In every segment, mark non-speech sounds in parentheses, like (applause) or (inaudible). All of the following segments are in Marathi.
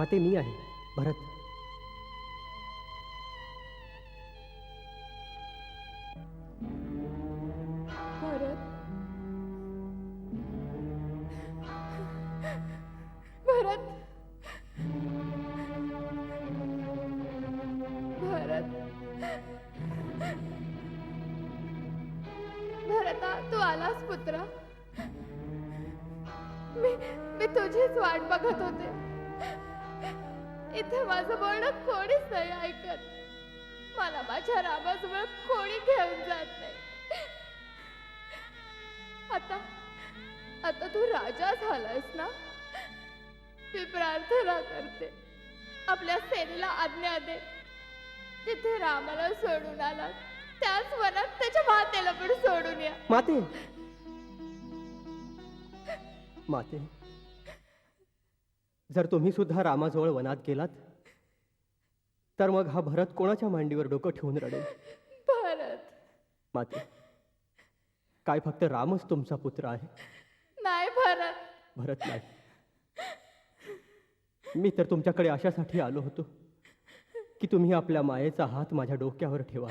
माते मी आहे. भरत प्रार्थना करते. आपल्या सेनेला आज्ञा दे. तिथे रामाला सोडून आला. त्याच वनात त्याच्या मातेला पण सोडून या. माते. माते. जर तुम्ही सुद्धा रामाजवळ वनात गेलात तर मग हा भरत कोणाच्या मांडीवर डोकं ठेवून रडेल? भरत. माते. काय फक्त रामच तुमचा पुत्र आहे? नाही भरत. भरत नाही. मी तर तुमच्याकडे अशासाठी आलो होतो की तुम्ही आपल्या मायेचा हात माझ्या डोक्यावर ठेवा.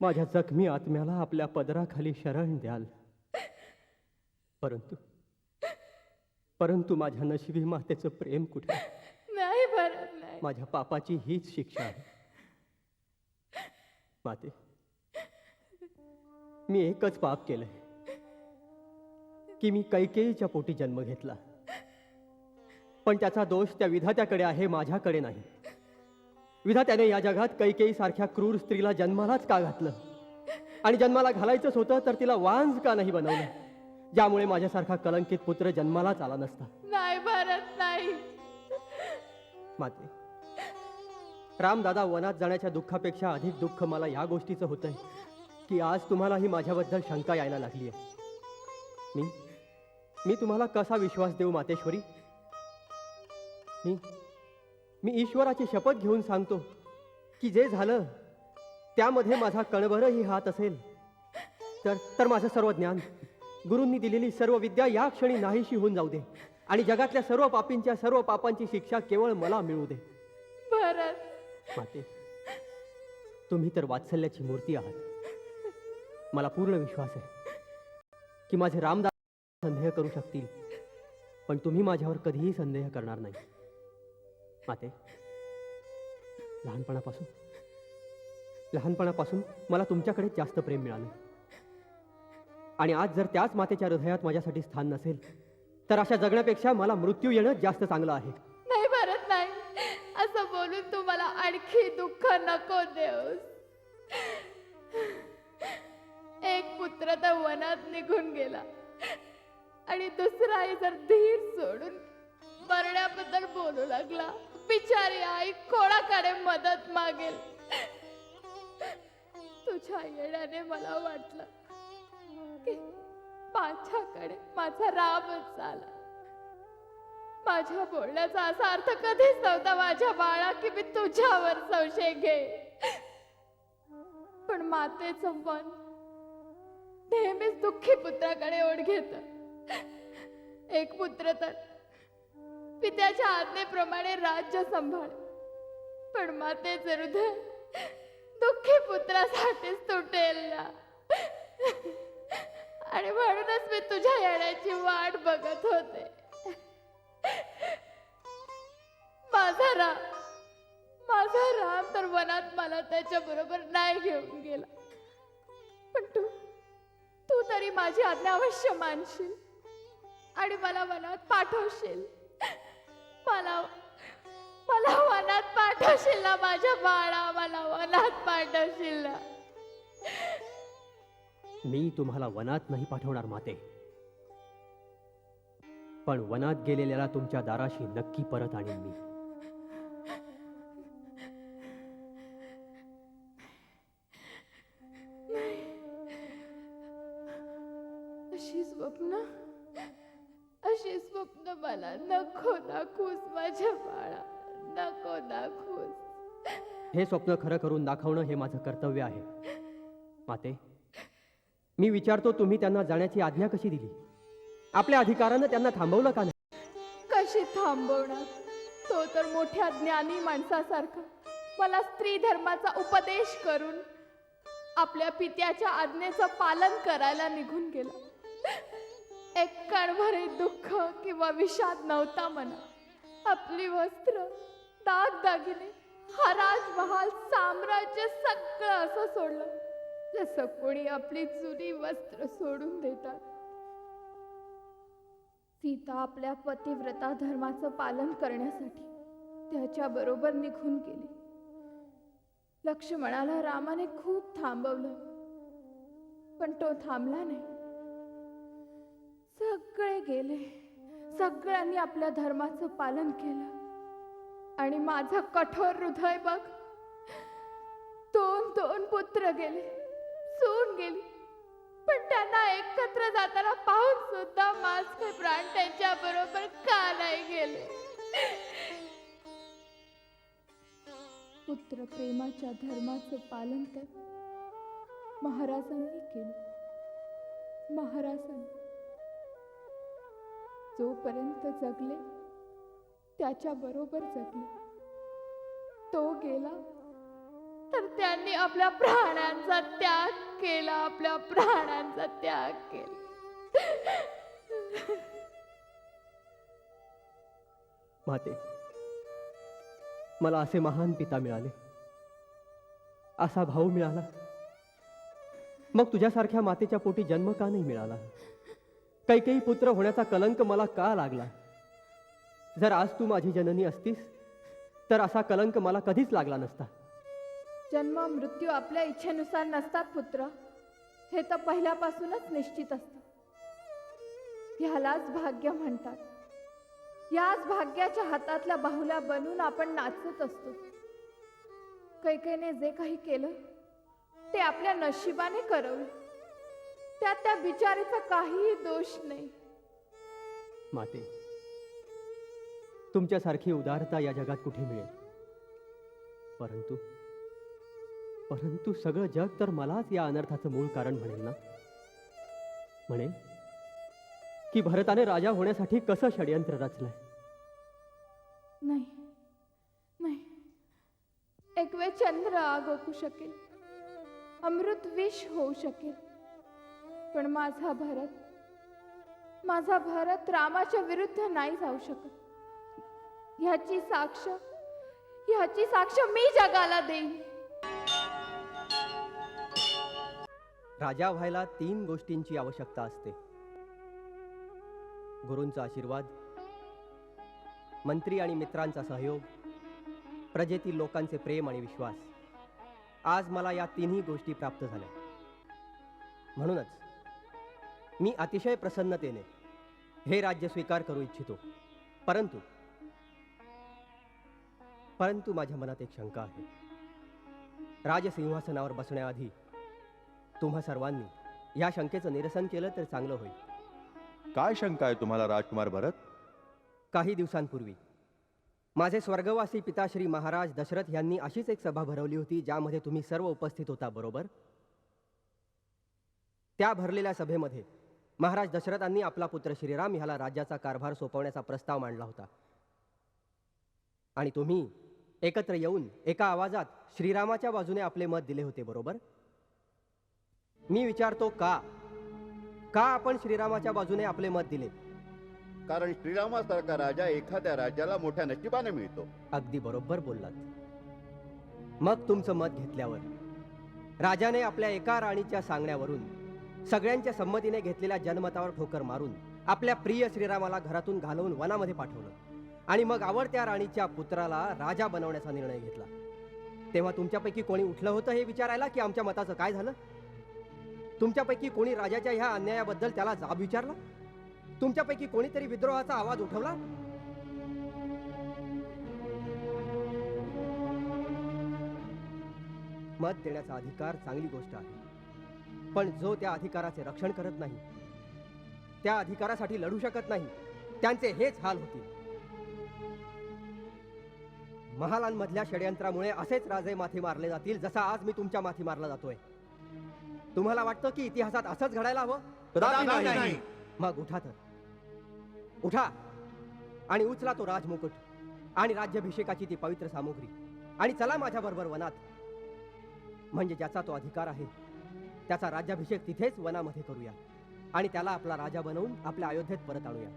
माझ्या जखमी आत्म्याला आपल्या पदराखाली शरण द्याल. परंतु परंतु माझ्या नशिबी मातेचं प्रेम कुठे? नाही माझ्या पापाची हीच शिक्षा आहे. माते मी एकच पाप केलंय. की मी कैकेयीच्या पोटी जन्म घेतला. पण त्याचा दोष त्या विधात्याकडे आहे माझ्याकडे नाही. विधात्याने या जगात कैकेयी सारख्या क्रूर स्त्रीला जन्मालाच का घातलं? आणि जन्माला घालायचंच होतं तर तिला वांज का नाही बनवलं? ज्यामुळे माझ्यासारखा कलंकित पुत्र जन्मालाच आला नसता. नाही भरत नाही. माते रामदादा वनात जाण्याच्या दुःखापेक्षा अधिक दुःख मला या गोष्टीचं होतंय की आज तुम्हालाही माझ्याबद्दल शंका यायला लागली आहे मी मी तुम्हाला कसा विश्वास देऊ मातेश्वरी? मी मी ईश्वराची शपथ घेऊन सांगतो की जे झालं त्यामध्ये माझा कणभरही हात असेल. तर तर माझं सर्व ज्ञान गुरूंनी दिलेली सर्व विद्या या क्षणी नाहीशी होऊन जाऊ दे. आणि जगातल्या सर्व पापींच्या सर्व पापांची शिक्षा केवळ मला मिळू दे. भरत. माते तुम्ही तर वात्सल्याची मूर्ती आहात. मला पूर्ण विश्वास आहे की माझे रामदास संदेह करू शकतील. पण तुम्ही माझ्यावर कधीही संदेह करणार नाही. माते लहानपणापासून लहानपणापासून मला तुमच्याकडे जास्त प्रेम मिळालं. आणि आज जर त्याच मातेच्या हृदयात माझ्यासाठी स्थान नसेल तर अशा जगण्यापेक्षा मला मृत्यू येणं जास्त चांगलं आहे. नाही भरत नाही. असं बोलून तू मला आणखी दुःख नको देऊस. एक पुत्र तर वनात निघून गेला. आणि दुसराही जर धीर सोडून मरण्याबद्दल बोलू लागला बिचारी आई कोणाकडे मदत मागेल? तुझ्या येण्याने मला वाटलं की माझ्याकडे माझा रामच झाला. माझ्या बोलण्याचा असा अर्थ कधीच नव्हता माझ्या बाळा की मी तुझ्यावर संशय घे पण मातेचं मन नेहमीच दुःखी पुत्राकडे ओढ घेतं. एक पुत्र तर पित्याच्या आज्ञेप्रमाणे राज्य सांभाळ. पण मातेचे हृदय दुःखी पुत्रासाठीच तुटेल ना. आणि म्हणूनच मी तुझ्या येण्याची वाट बघत होते. माझा राम माझा राम तर वनात मला त्याच्या बरोबर नाही घेऊन गेला. पण तू तू तरी माझी आज्ञा अवश्य मानशील. आणि मला वनात पाठवशील. मला मला वनात पाठवशील ना माझ्या बाळा मला वनात पाठवशील ना. मी तुम्हाला वनात नाही पाठवणार माते. पण वनात गेलेल्याला तुमच्या दाराशी नक्की परत आणीन मी. अशी स्वप्न स्वप्न मला नको दाखवूस माझ्या बाळा नको दाखवूस हे स्वप्न खरं करून दाखवणं हे माझं कर्तव्य आहे. माते मी विचारतो तुम्ही त्यांना जाण्याची आज्ञा कशी दिली? आपल्या अधिकारानं त्यांना थांबवलं का नाही? कशी थांबवणार? तो तर मोठ्या ज्ञानी माणसासारखा. मला स्त्री धर्माचा उपदेश करून आपल्या पित्याच्या आज्ञेचं पालन करायला निघून गेला. एक कणभरे दुःख किंवा विषाद नव्हता मना आपली वस्त्र दागदागिने हा राजमहाल साम्राज्य सगळं असं सोडलं. जसं कोणी आपली जुनी वस्त्र सोडून देतात. सीता आपल्या पतिव्रता धर्माचं पालन करण्यासाठी त्याच्या बरोबर निघून गेली. लक्ष्मणाला रामाने खूप थांबवलं. पण तो थांबला नाही. सगळे गेले. सगळ्यांनी आपल्या धर्माचं पालन केलं. आणि माझं कठोर हृदय बघ. दोन दोन पुत्र गेले. सून गेली. पण त्यांना एकत्र जाताना पाहून सुद्धा माझे प्राण त्यांच्या बरोबर का नाही गेले? पुत्र प्रेमाच्या धर्माचं पालन तर महाराजांनी केलं. महाराजांनी जोपर्यंत जगले त्याच्या बरोबर जगले. तो गेला तर त्यांनी आपल्या प्राण्यांचा त्याग केला आपल्या प्राण्यांचा त्याग केला. माते मला असे महान पिता मिळाले. असा भाऊ मिळाला. मग तुझ्यासारख्या मातेच्या पोटी जन्म का नाही मिळाला? कैकेयी पुत्र होण्याचा कलंक मला का लागला? जर आज तू माझी जननी असतीस तर असा कलंक मला कधीच लागला नसता. जन्म मृत्यू आपल्या इच्छेनुसार नसतात पुत्र. हे तर पहिल्यापासूनच निश्चित असतं. ह्यालाच भाग्य म्हणतात. याच भाग्याच्या हातातल्या बाहुल्या बनून आपण नाचत असतो. कैकेने जे काही केलं ते आपल्या नशिबाने करवलं. त्यात त्या बिचारीचा काहीही दोष नाही. माते तुमच्यासारखी उदारता या जगात कुठे मिळेल? परंतु परंतु सगळं जग तर मलाच या अनर्थाचं मूळ कारण म्हणेल ना? म्हणेल की भरताने राजा होण्यासाठी कसं षडयंत्र रचलंय? नाही नाही. एक वेळ चंद्र आग ओकू शकेल. अमृत विष होऊ शकेल. पण माझा भरत माझा भरत रामाच्या विरुद्ध नाही जाऊ शकत. ह्याची साक्ष ह्याची साक्ष मी जगाला देईन. राजा व्हायला तीन गोष्टींची आवश्यकता असते. गुरूंचा आशीर्वाद मंत्री आणि मित्रांचा सहयोग प्रजेतील लोकांचे प्रेम आणि विश्वास. आज मला या तिन्ही गोष्टी प्राप्त झाल्या. म्हणूनच मी अतिशय प्रसन्नतेने हे राज्य स्वीकार करू इच्छितो. परंतु परंतु माझ्या मनात एक शंका आहे. राजसिंहासनावर बसण्याआधी तुम्हा सर्वांनी या शंकेचं निरसन केलं तर चांगलं होईल. काय शंका आहे तुम्हाला राजकुमार भरत? काही दिवसांपूर्वी माझे स्वर्गवासी पिता श्री महाराज दशरथ यांनी अशीच एक सभा भरवली होती ज्यामध्ये तुम्ही सर्व उपस्थित होता बरोबर? त्या भरलेल्या सभेमध्ये महाराज दशरथांनी आपला पुत्र श्रीराम ह्याला राज्याचा कारभार सोपवण्याचा प्रस्ताव मांडला होता. आणि तुम्ही एकत्र येऊन एका आवाजात श्रीरामाच्या बाजूने आपले मत दिले होते बरोबर? मी विचारतो का? का आपण श्रीरामाच्या बाजूने आपले मत दिले? कारण श्रीरामासारखा राजा एखाद्या राज्याला मोठ्या नशिबाने मिळतो. अगदी बरोबर बोललात. मग तुमचं मत घेतल्यावर राजाने आपल्या एका राणीच्या सांगण्यावरून सगळ्यांच्या संमतीने घेतलेल्या जनमतावर ठोकर मारून आपल्या प्रिय श्रीरामाला घरातून घालवून वनामध्ये पाठवलं. आणि मग आवडत्या राणीच्या पुत्राला राजा बनवण्याचा निर्णय घेतला. तेव्हा तुमच्यापैकी कोणी उठलं होतं हे विचारायला की आमच्या मताचं काय झालं? तुमच्यापैकी कोणी राजाच्या ह्या अन्यायाबद्दल त्याला जाब विचारला? तुमच्यापैकी कोणीतरी विद्रोहाचा आवाज उठवला? मत देण्याचा अधिकार चांगली गोष्ट आहे. पण जो त्या अधिकाराचे रक्षण करत नाही त्या अधिकारासाठी लढू शकत नाही त्यांचे हेच हाल होतील. महालांमधल्या षडयंत्रामुळे असेच राजे माथी मारले जातील जसा आज मी तुमच्या माथी मारला जातोय. तुम्हाला वाटतं की इतिहासात असंच घडायला हवं. मग उठा तर. उठा आणि उचला तो राजमुकुट आणि राज्याभिषेकाची ती पवित्र सामुग्री. आणि चला माझ्या बरोबर वनात. म्हणजे ज्याचा तो अधिकार आहे त्याचा राज्याभिषेक तिथेच वनामध्ये करूया. आणि त्याला आपला राजा बनवून आपल्या अयोध्येत परत आणूया.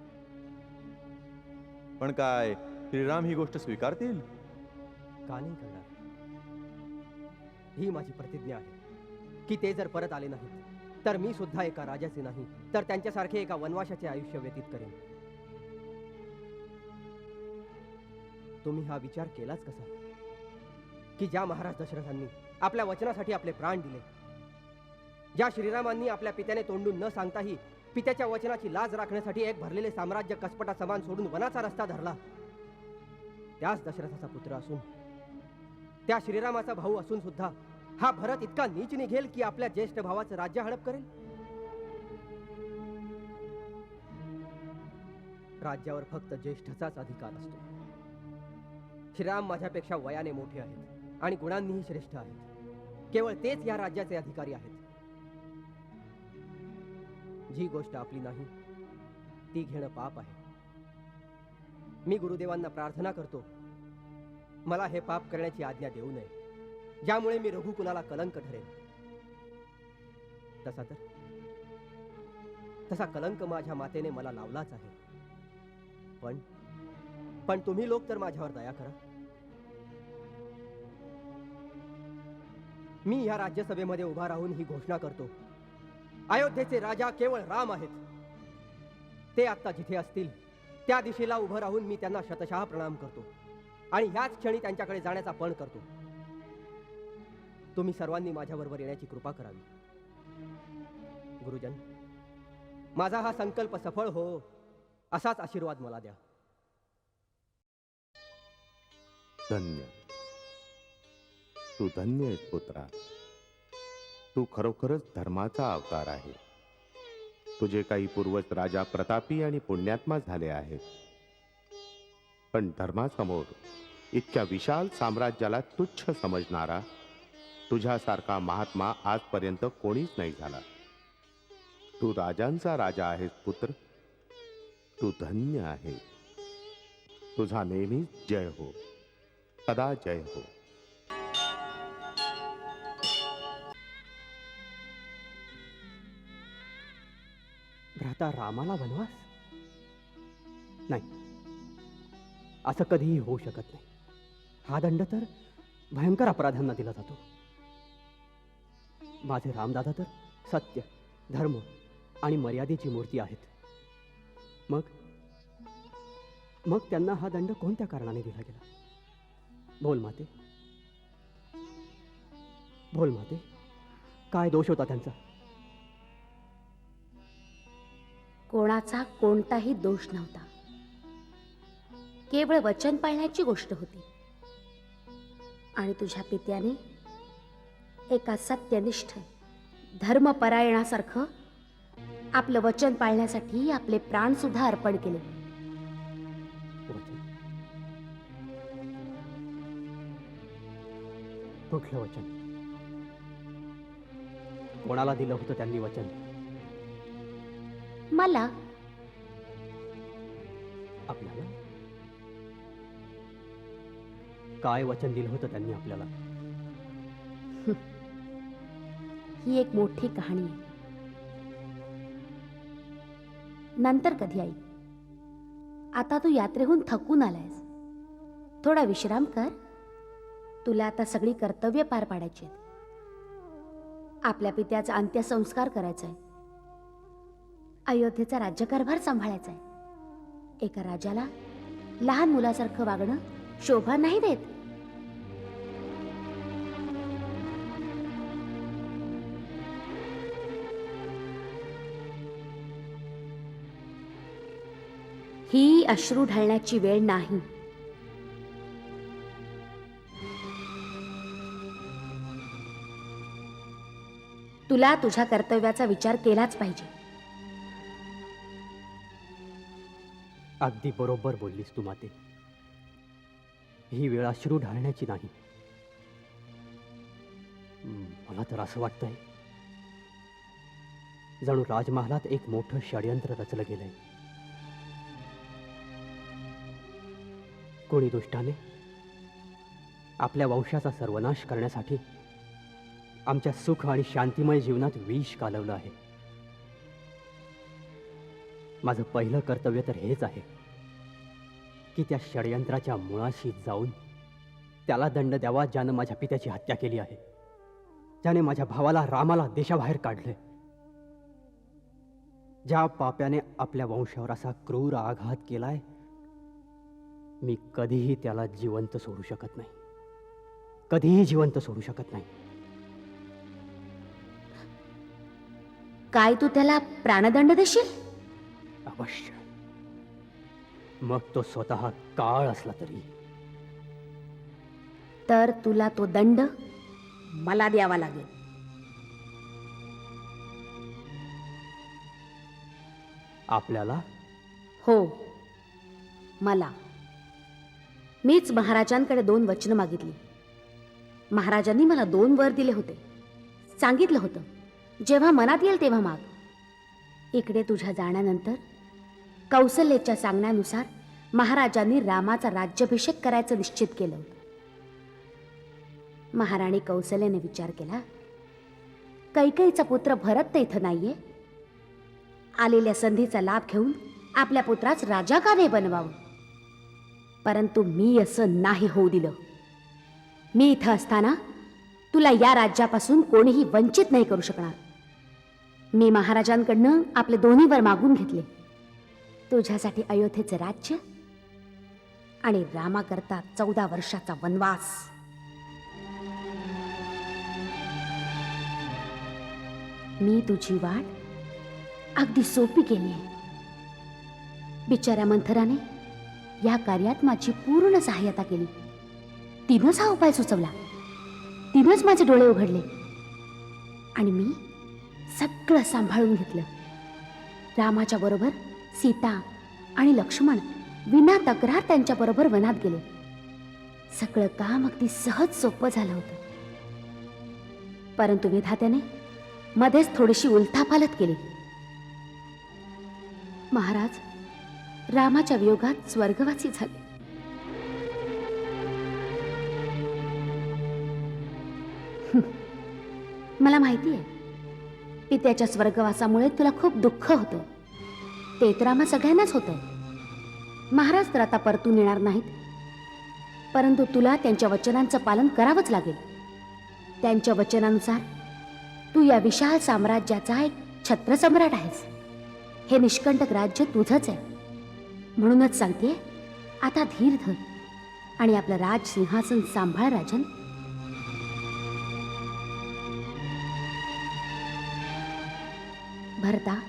पण काय श्रीराम ही गोष्ट स्वीकारतील? का नाही करणार? ही माझी प्रतिज्ञा आहे की ते जर परत आले नाहीत तर मी सुद्धा एका राजाचे नाही तर त्यांच्यासारखे एका वनवासाचे आयुष्य व्यतीत करेन. तुम्ही हा विचार केलाच कसा? की ज्या महाराज दशरथांनी आपल्या वचनासाठी आपले प्राण दिले ज्या श्रीरामांनी आपल्या पित्याने तोंडून न सांगताही पित्याच्या वचनाची लाज राखण्यासाठी एक भरलेले साम्राज्य कसपटा समान सोडून वनाचा रस्ता धरला. त्याच दशरथाचा पुत्र असून त्या श्रीरामाचा भाऊ असून सुद्धा हा भरत इतका नीच निघेल की आपल्या ज्येष्ठ भावाचं राज्य हडप करेल? राज्यावर फक्त ज्येष्ठचाच अधिकार असतो. श्रीराम माझ्यापेक्षा वयाने मोठे आहेत आणि गुणांनीही श्रेष्ठ आहेत. केवळ तेच या राज्याचे अधिकारी आहेत. जी गोष्ट आपली नाही ती घेणं पाप आहे. मी गुरुदेवांना प्रार्थना करतो मला हे पाप करण्याची आज्ञा देऊ नये ज्यामुळे मी रघुकुलाला कलंक ठरेन. तसा तर तसा कलंक माझ्या मातेने मला लावलाच आहे. पण पण तुम्ही लोक तर माझ्यावर दया करा. मी ह्या राज्यसभेमध्ये उभा राहून ही घोषणा करतो. अयोध्येचे राजा केवळ राम आहेत. ते आता जिथे असतील त्या दिशेला उभं राहून मी त्यांना शतशः प्रणाम करतो आणि ह्याच क्षणी त्यांच्याकडे जाण्याचा पण करतो. तुम्ही सर्वांनी माझ्याबरोबर येण्याची कृपा करावी. गुरुजन माझा हा संकल्प सफळ हो असाच आशीर्वाद मला द्या. धन्य. तू धन्य आहेस पुत्रा. तू खरोखरच धर्माचा अवतार आहे. तुझे काही पूर्वज राजा प्रतापी आणि पुण्यात्मा झाले आहेत. पण धर्मासमोर इतक्या विशाल साम्राज्याला तुच्छ समजणारा तुझ्यासारखा महात्मा आजपर्यंत कोणीच नाही झाला. तू राजांचा राजा आहेस पुत्र. तू धन्य आहे. तुझा नेहमीच जय हो. सदा जय हो. भ्राता रामाला वनवास? नाही. असं कधीही होऊ शकत नाही. हा दंड तर भयंकर अपराधांना दिला जातो. माझे रामदादा तर सत्य धर्म आणि मर्यादेची मूर्ती आहेत. मग? मग त्यांना हा दंड कोणत्या कारणाने दिला गेला? बोल माते. बोल माते. काय दोष होता त्यांचा? कोणाचा कोणताही दोष नव्हता. केवळ वचन पाळण्याची गोष्ट होती. आणि तुझ्या पित्याने एका सत्यनिष्ठ धर्मपरायणासारखं आपलं वचन पाळण्यासाठी आपले प्राण सुद्धा अर्पण केले. कुठलं वचन. कोणाला दिलं होतं त्यांनी वचन? मला. आपल्याला? काय वचन दिलं होतं त्यांनी आपल्याला? ही एक मोठी कहाणी आहे. नंतर कधी आई? आता तू यात्रेहून थकून आलायस. थोडा विश्राम कर. तुला आता सगळी कर्तव्य पार पाडायची आहेत. आपल्या पित्याचा अंत्यसंस्कार करायचा आहे. अयोध्येचा राज्यकारभार सांभाळायचा आहे. एका राजाला लहान मुलासारखं वागणं शोभा नाही देत. ही अश्रू ढळण्याची वेळ नाही. तुला तुझ्या कर्तव्याचा विचार केलाच पाहिजे. अगदी बरोबर बोललीस तू माते. ही वेळ अश्रू ढाळण्याची नाही. मला तर असं वाटतंय. जणू राजमहालात एक मोठं षडयंत्र रचलं गेलंय. कोणी दुष्टाने? आपल्या वंशाचा सर्वनाश करण्यासाठी आमच्या सुख आणि शांतिमय जीवनात विष कालवलं आहे. माझं पहिलं कर्तव्य तर हेच आहे की त्या षडयंत्राच्या मुळाशी जाऊन त्याला दंड द्यावा ज्यानं माझ्या पित्याची हत्या केली आहे. त्याने माझ्या भावाला रामाला देशाबाहेर काढले ज्या पाप्याने आपल्या वंशावर असा क्रूर आघात केलाय मी कधीही त्याला जिवंत सोडू शकत नाही. कधीही जिवंत सोडू शकत नाही. काय तू त्याला प्राणदंड देशील? अवश्य. मग तो स्वतः काळ असला तरी. तर तुला तो दंड मला द्यावा लागेल. आपल्याला? हो मला. मीच महाराजांकडे दोन वचनं मागितली. महाराजांनी मला दोन वर दिले होते. सांगितलं होतं जेव्हा मनात येईल तेव्हा माग. इकडे तुझ्या जाण्यानंतर कौशल्याच्या सांगण्यानुसार महाराजांनी रामाचा राज्याभिषेक करायचं निश्चित केलं होतं. महाराणी कौशल्याने विचार केला कैकईचा पुत्र भरत तर इथं नाहीये. आलेल्या संधीचा लाभ घेऊन आपल्या पुत्रास राजा का नाही बनवावं. परंतु मी असं नाही होऊ दिलं. मी इथं असताना तुला या राज्यापासून कोणीही वंचित नाही करू शकणार. मी महाराजांकडनं आपले दोन्ही वर मागून घेतले. तुझ्यासाठी अयोध्येचे राज्य आणि रामाकरता चौदा वर्षाचा वनवास. मी तुझी वाट अगदी सोपी केली आहे. बिचाऱ्या मंथराने या कार्यात माझी पूर्ण सहाय्यता केली. तिनंच हा उपाय सुचवला. तिनंच माझे डोळे उघडले. आणि मी सगळं सांभाळून घेतलं. रामाच्या बरोबर सीता आणि लक्ष्मण विना तक्रार त्यांच्याबरोबर वनात गेले. सगळं काम अगदी सहज सोपं झालं होतं. परंतु विधात्याने मध्येच थोडीशी उलथापालत केली. महाराज रामाच्या वियोगात स्वर्गवासी झाले. (laughs) मला माहिती आहे पित्याच्या स्वर्गवासामुळे तुला खूप दुःख होतं. ते तर आम्हा सगळ्यांनाच होतं महाराज तर आता परतून येणार नाहीत. परंतु तुला त्यांच्या वचनांचं पालन करावंच लागेल. त्यांच्या वचनानुसार तू या विशाल साम्राज्याचा एक छत्रसम्राट आहेस. हे निष्कंटक राज्य तुझंच आहे. म्हणूनच सांगते आता धीर धर आणि आपलं राज सिंहासन सांभाळ राजन. भरता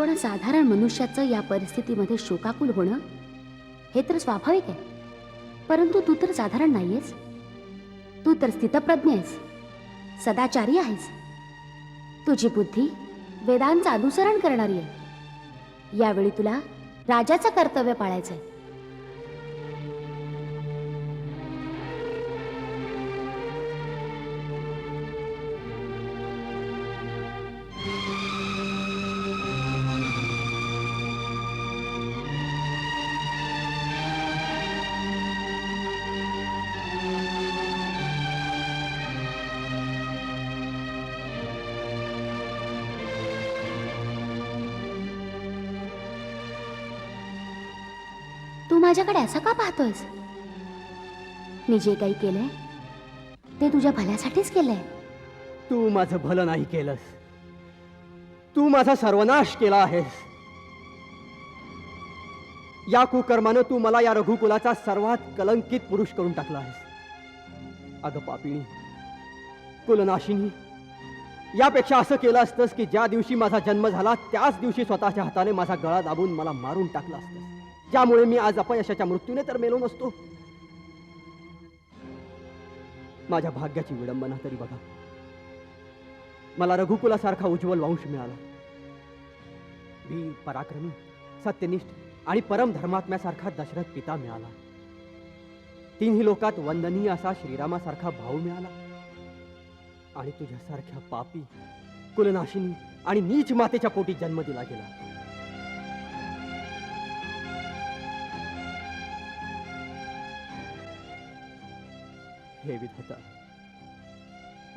पण साधारण मनुष्याचं या परिस्थितीमध्ये शोकाकुल होणं? हे तर स्वाभाविक आहे. परंतु तू तर साधारण नाहीयेस. तू तर स्थितप्रज्ञ आहेस. सदाचारी आहेस. तुझी बुद्धी वेदांचं अनुसरण करणारी आहे. यावेळी तुला राजाचं कर्तव्य पाळायचंय. माझ्याकडे असं का पाहतोयस? मी जे काही केलंय ते तुझ्या भल्यासाठीच केलंय. तू माझं भलं नाही केलंस. तू माझा सर्वनाश केला आहेस. या कुकर्मानं तू मला या रघुकुलाचा सर्वात कलंकित पुरुष करून टाकला आहेस. अगं पापिणी कुलनाशिनी यापेक्षा असं केलं असतंस की ज्या दिवशी माझा जन्म झाला त्याच दिवशी स्वतःच्या हाताने माझा गळा दाबून मला मारून टाकला असतं ज्यामुळे मी आज अपयशाच्या मृत्यूने तर मेलो नसतो. माझ्या भाग्याची विडंबना तरी बघा. मला रघुकुलासारखा उज्ज्वल वंश मिळाला. वीर पराक्रमी सत्यनिष्ठ आणि परम धर्मात्म्यासारखा दशरथ पिता मिळाला. तिन्ही लोकात वंदनीय असा श्रीरामासारखा भाऊ मिळाला. आणि तुझ्यासारख्या पापी कुलनाशिनी आणि नीच मातेच्या पोटी जन्म दिला गेला. हे विधाता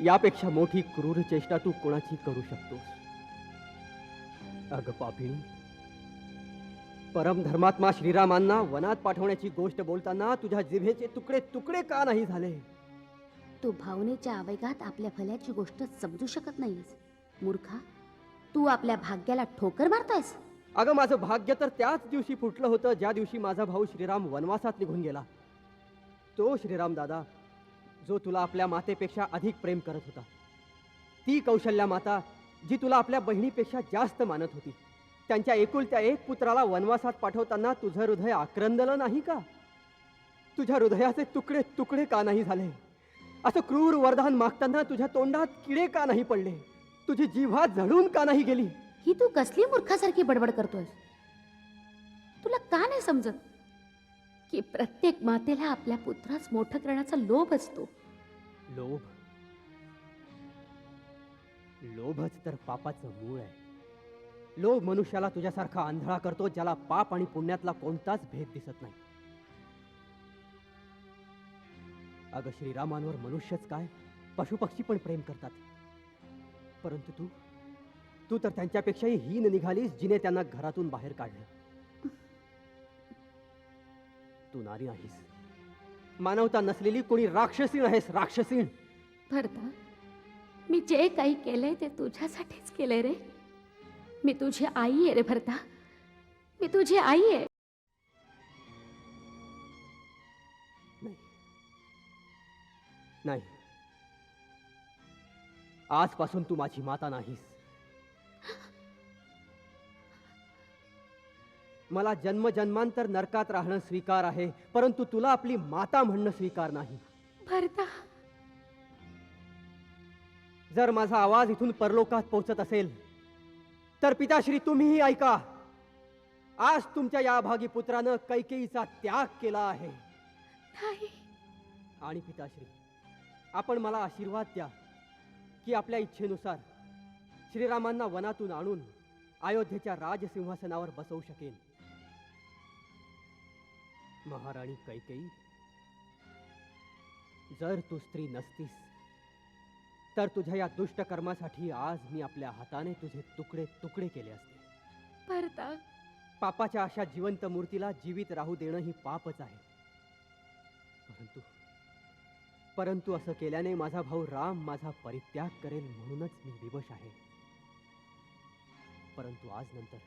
यापेक्षा मोठी क्रूर चेष्टा तू कोणाची करू शकतोस? अग पापिणी परम धर्मात्मा श्रीरामांना वनात पाठवण्याची गोष्ट बोलताना तुझ्या जिभेचे तुकडे तुकडे का नाही झाले? तू भावनेच्या आवेगात आपल्या भल्याची गोष्ट समजू शकत नाहीस. मूर्खा तू आपल्या भाग्याला ठोकर मारतोयस. अगं माझं भाग्य तर त्याच दिवशी फुटलं होतं ज्या दिवशी माझा भाऊ श्रीराम वनवासात निघून गेला. तो श्रीराम दादा जो तुला आपल्या मातेपेक्षा अधिक प्रेम करत होता. ती कौशल्या माता जी तुला आपल्या बहिणीपेक्षा जास्त मानत होती. त्यांच्या एकुलत्या एक पुत्राला वनवासात पाठवताना तुझं हृदय आक्रंदलं नाही का? तुझ्या हृदयाचे तुकडे तुकडे का नाही झाले? असं क्रूर वरदान मागताना तुझ्या तोंडात किडे का नाही पडले? तुझी जिव्हा जळून का नाही गेली? ही तू कसली मूर्खासारखी बडबड करतोयस? तुला का नाही समजत? की प्रत्येक मातेला आपल्या पुत्रास मोठं करण्याचा लोभ असतो. लोभ? लोभच तर पापाचं मूळ आहे. लोभ मनुष्याला तुझ्यासारखा आंधळा करतो ज्याला पाप आणि पुण्यातला कोणताच भेद दिसत नाही. अगं श्रीरामांवर मनुष्यच काय? पशुपक्षी पण प्रेम करतात. परंतु तू तू तर त्यांच्यापेक्षाही हीन निघालीस जिने त्यांना घरातून बाहेर काढलं. तू नारी नाहीस. मानवता नसलेली कोणी राक्षसीण आहेस राक्षसीण भरता मी जे काही केलंय ते तुझ्यासाठीच केलंय रे. मी तुझी आई आहे रे भरता. मी तुझी आई आहे. नाही. नाही. आजपासून तू माझी माता नाहीस. मला जन्म जन्मांतर नरकात राहणं स्वीकार आहे परंतु तुला आपली माता म्हणणं स्वीकार नाही. भरता. जर माझा आवाज इथून परलोकात पोहोचत असेल तर पिताश्री तुम्हीही ऐका आज तुमच्या या भागी पुत्रानं कैकेयीचा त्याग केला आहे. नाही. आणि पिताश्री आपण मला आशीर्वाद द्या की आपल्या इच्छेनुसार श्रीरामांना वनातून आणून अयोध्येच्या राजसिंहासनावर बसवू शकेन. महाराणी कैकेयी जर तू स्त्री नसतीस तर तुझ्या या दुष्ट कर्मासाठी आज मी आपल्या हाताने तुझे तुकडे तुकडे केले असते. भरता. पापाच्या अशा जिवंत मूर्तीला जीवित राहू देणं ही पापच आहे. परंतु परंतु असं केल्याने माझा भाऊ राम माझा परित्याग करेल म्हणूनच मी विवश आहे. परंतु आज नंतर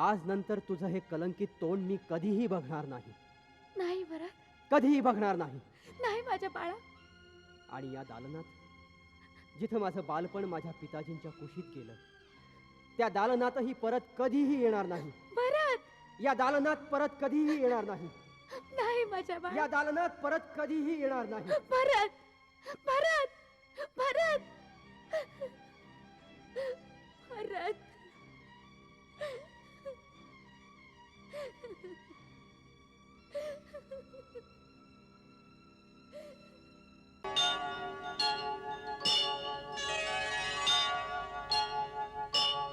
आज नंतर तुझं हे कलंकित तोंड मी कधीही बघणार नाही. नाही भरत कधीही बघणार नाही. नाही माझ्या बाळा. आणि या दालनात जिथं माझं बालपण माझ्या पिताजींच्या कुशीत गेलं त्या दालनातही परत कधीही येणार नाही. भरत या दालनात परत कधीही येणार नाही. नाही माझ्या बाळा. या दालनात परत कधीही येणार नाही. भरत भरत भरत